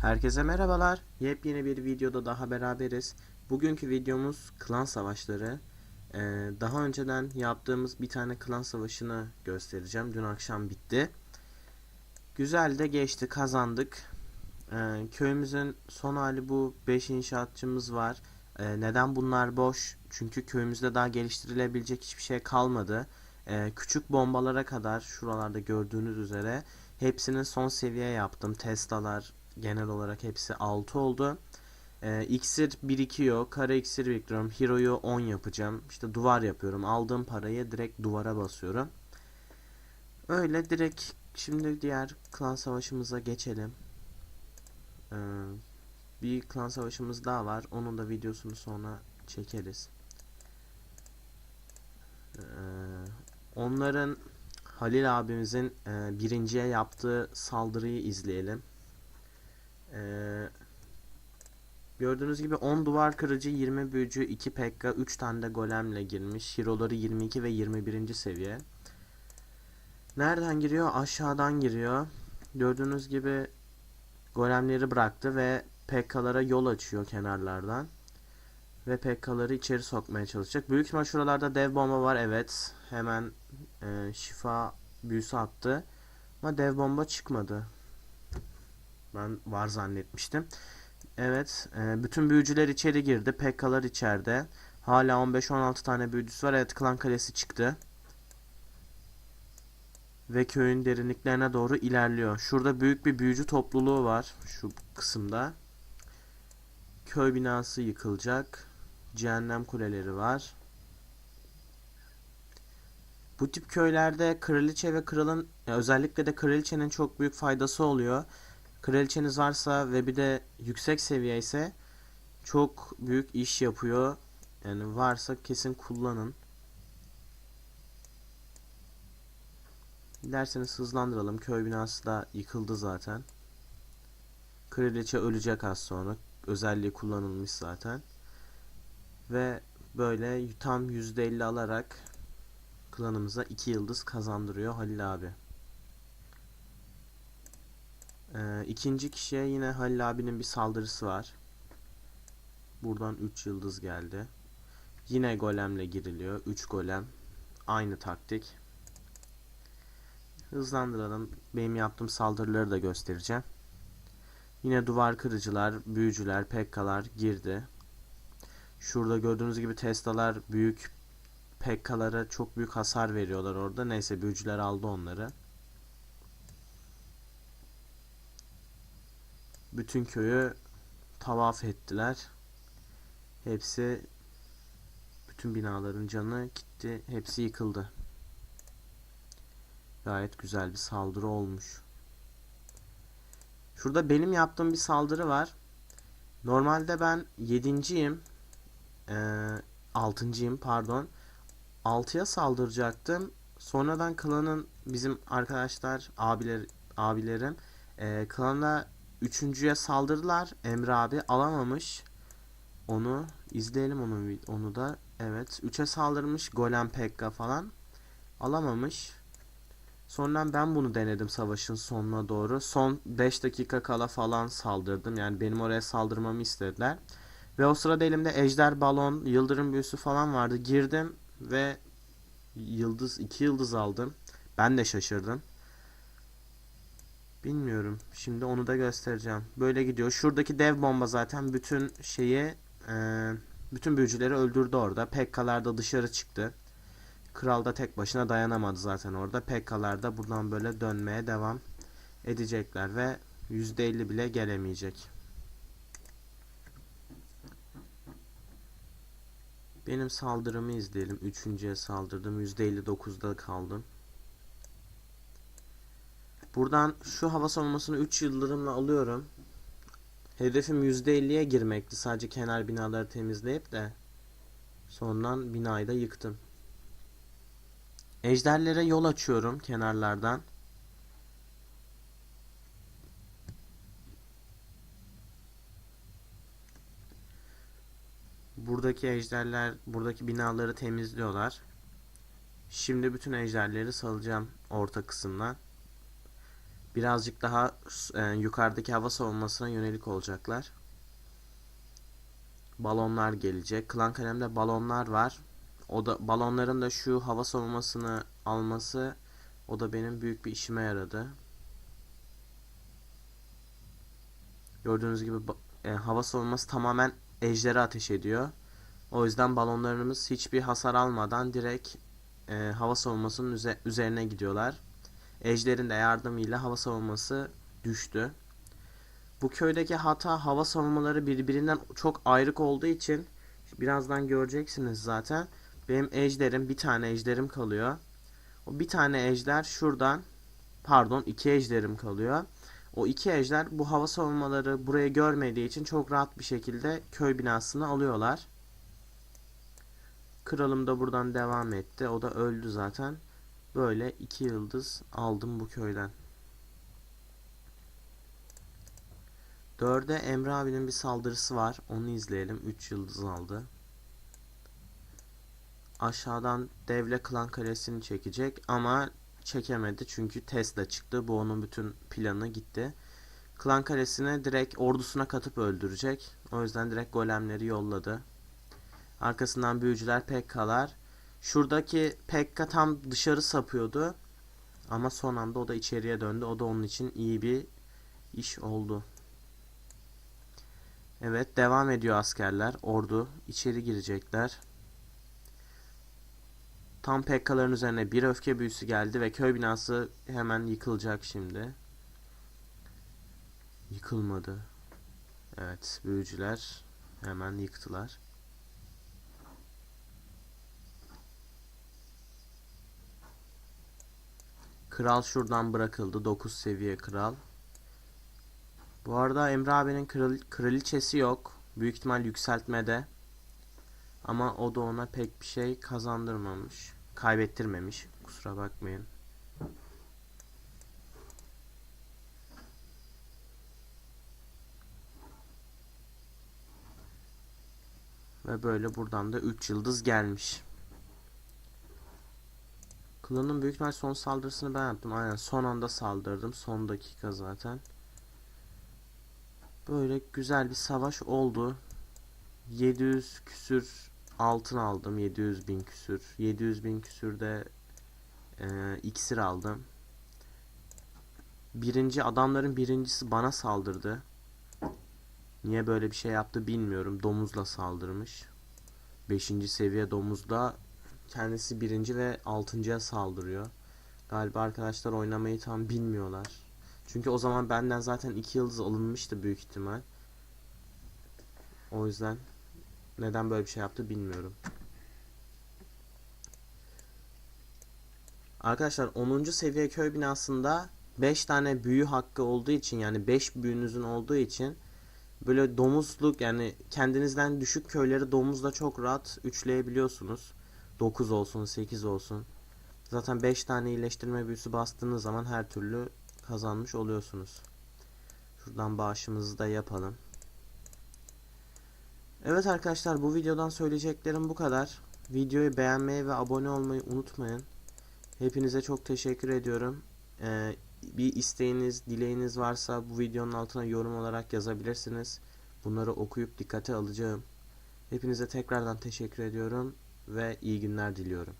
Herkese merhabalar. Yepyeni bir videoda daha beraberiz. Bugünkü videomuz klan savaşları. Ee, daha önceden yaptığımız bir tane klan savaşını göstereceğim. Dün akşam bitti. Güzel de geçti, kazandık. Ee, köyümüzün son hali bu 5 inşaatçımız var. Ee, neden bunlar boş? Çünkü köyümüzde daha geliştirilebilecek hiçbir şey kalmadı. Ee, küçük bombalara kadar şuralarda gördüğünüz üzere hepsini son seviye yaptım. Tesla'lar, genel olarak hepsi 6 oldu. Ee, iksir birikiyor. Kara iksir biriktiriyorum. Hero'yu 10 yapacağım. İşte duvar yapıyorum. Aldığım parayı direkt duvara basıyorum. Öyle direkt şimdi diğer klan savaşımıza geçelim. Ee, bir klan savaşımız daha var. Onun da videosunu sonra çekeriz. Ee, onların Halil abimizin e, birinciye yaptığı saldırıyı izleyelim. Ee, gördüğünüz gibi 10 duvar kırıcı, 20 büyücü, 2 pekka, 3 tane de golemle girmiş. Hero'ları 22 ve 21. seviye. Nereden giriyor? Aşağıdan giriyor. Gördüğünüz gibi golemleri bıraktı ve pekkalara yol açıyor kenarlardan. Ve pekkaları içeri sokmaya çalışacak. Büyük ihtimal şuralarda dev bomba var. Evet. Hemen e, şifa büyüsü attı. Ama dev bomba çıkmadı. Ben var zannetmiştim. Evet. e, bütün büyücüler içeri girdi. Pekkalar içeride. Hala 15-16 tane büyücüsü var. Evet klan kalesi çıktı. Ve köyün derinliklerine doğru ilerliyor. Şurada büyük bir büyücü topluluğu var. Şu kısımda. Köy binası yıkılacak. Cehennem kuleleri var. Bu tip köylerde kraliçe ve kralın özellikle de kraliçenin çok büyük faydası oluyor. Kraliçeniz varsa ve bir de yüksek seviye ise çok büyük iş yapıyor. Yani varsa kesin kullanın. Dilerseniz hızlandıralım. Köy binası da yıkıldı zaten. Kraliçe ölecek az sonra. Özelliği kullanılmış zaten. Ve böyle tam %50 alarak klanımıza 2 yıldız kazandırıyor Halil abi. Ee, ikinci kişiye yine Halil abinin bir saldırısı var. Buradan 3 yıldız geldi. Yine golemle giriliyor. 3 golem. Aynı taktik. Hızlandıralım. Benim yaptığım saldırıları da göstereceğim. Yine duvar kırıcılar, büyücüler, pekkalar girdi. Şurada gördüğünüz gibi Tesla'lar büyük pekkalara çok büyük hasar veriyorlar orada. Neyse büyücüler aldı onları. Bütün köyü tavaf ettiler. Hepsi bütün binaların canı gitti. Hepsi yıkıldı. Gayet güzel bir saldırı olmuş. Şurada benim yaptığım bir saldırı var. Normalde ben yedinciyim. Ee, altıncıyım pardon. 6'ya saldıracaktım. Sonradan klanın bizim arkadaşlar abiler abilerim e, klana üçüncüye saldırdılar. Emre abi alamamış. Onu izleyelim onu onu da. Evet 3'e saldırmış Golem Pekka falan. Alamamış. Sonra ben bunu denedim savaşın sonuna doğru. Son 5 dakika kala falan saldırdım. Yani benim oraya saldırmamı istediler. Ve o sırada elimde ejder balon, yıldırım büyüsü falan vardı. Girdim ve yıldız, iki yıldız aldım. Ben de şaşırdım. Bilmiyorum. Şimdi onu da göstereceğim. Böyle gidiyor. Şuradaki dev bomba zaten bütün şeyi e, bütün büyücüleri öldürdü orada. Pekkalar da dışarı çıktı. Kral da tek başına dayanamadı zaten orada. Pekkalar da buradan böyle dönmeye devam edecekler ve %50 bile gelemeyecek. Benim saldırımı izleyelim. Üçüncüye saldırdım. %59'da kaldım. Buradan şu hava savunmasını 3 yıldırımla alıyorum. Hedefim %50'ye girmekti. Sadece kenar binaları temizleyip de sonradan binayı da yıktım. Ejderlere yol açıyorum kenarlardan. Buradaki ejderler, buradaki binaları temizliyorlar. Şimdi bütün ejderleri salacağım orta kısımdan. Birazcık daha e, yukarıdaki hava savunmasına yönelik olacaklar. Balonlar gelecek. Klan kalemde balonlar var. O da balonların da şu hava savunmasını alması o da benim büyük bir işime yaradı. Gördüğünüz gibi e, hava savunması tamamen ejderi ateş ediyor. O yüzden balonlarımız hiçbir hasar almadan direkt e, hava savunmasının üze üzerine gidiyorlar. Ejder'in de yardımıyla hava savunması düştü. Bu köydeki hata hava savunmaları birbirinden çok ayrık olduğu için birazdan göreceksiniz zaten. Benim ejderim bir tane ejderim kalıyor. O bir tane ejder şuradan pardon iki ejderim kalıyor. O iki ejder bu hava savunmaları burayı görmediği için çok rahat bir şekilde köy binasını alıyorlar. Kralım da buradan devam etti. O da öldü zaten. Böyle iki yıldız aldım bu köyden. Dörde Emre abinin bir saldırısı var. Onu izleyelim. 3 yıldız aldı. Aşağıdan devle klan kalesini çekecek ama çekemedi çünkü Tesla çıktı. Bu onun bütün planı gitti. Klan kalesine direkt ordusuna katıp öldürecek. O yüzden direkt golemleri yolladı. Arkasından büyücüler Pekkalar. Şuradaki Pekka tam dışarı sapıyordu. Ama son anda o da içeriye döndü. O da onun için iyi bir iş oldu. Evet devam ediyor askerler. Ordu içeri girecekler. Tam Pekkaların üzerine bir öfke büyüsü geldi ve köy binası hemen yıkılacak şimdi. Yıkılmadı. Evet büyücüler hemen yıktılar. Kral şuradan bırakıldı. 9 seviye kral. Bu arada Emre abinin kral, kraliçesi yok. Büyük ihtimal yükseltmede. Ama o da ona pek bir şey kazandırmamış. Kaybettirmemiş. Kusura bakmayın. Ve böyle buradan da 3 yıldız gelmiş. Klanın büyük ihtimal son saldırısını ben yaptım. Aynen son anda saldırdım. Son dakika zaten. Böyle güzel bir savaş oldu. 700 küsür altın aldım. 700 bin küsür. 700 bin küsür de e, iksir aldım. Birinci adamların birincisi bana saldırdı. Niye böyle bir şey yaptı bilmiyorum. Domuzla saldırmış. Beşinci seviye domuzla kendisi birinci ve altıncıya saldırıyor. Galiba arkadaşlar oynamayı tam bilmiyorlar. Çünkü o zaman benden zaten iki yıldız alınmıştı büyük ihtimal. O yüzden neden böyle bir şey yaptı bilmiyorum. Arkadaşlar 10. seviye köy binasında 5 tane büyü hakkı olduğu için yani 5 büyünüzün olduğu için böyle domuzluk yani kendinizden düşük köyleri domuzla çok rahat üçleyebiliyorsunuz. 9 olsun 8 olsun. Zaten 5 tane iyileştirme büyüsü bastığınız zaman her türlü kazanmış oluyorsunuz. Şuradan bağışımızı da yapalım. Evet arkadaşlar bu videodan söyleyeceklerim bu kadar. Videoyu beğenmeyi ve abone olmayı unutmayın. Hepinize çok teşekkür ediyorum. Ee, bir isteğiniz, dileğiniz varsa bu videonun altına yorum olarak yazabilirsiniz. Bunları okuyup dikkate alacağım. Hepinize tekrardan teşekkür ediyorum ve iyi günler diliyorum.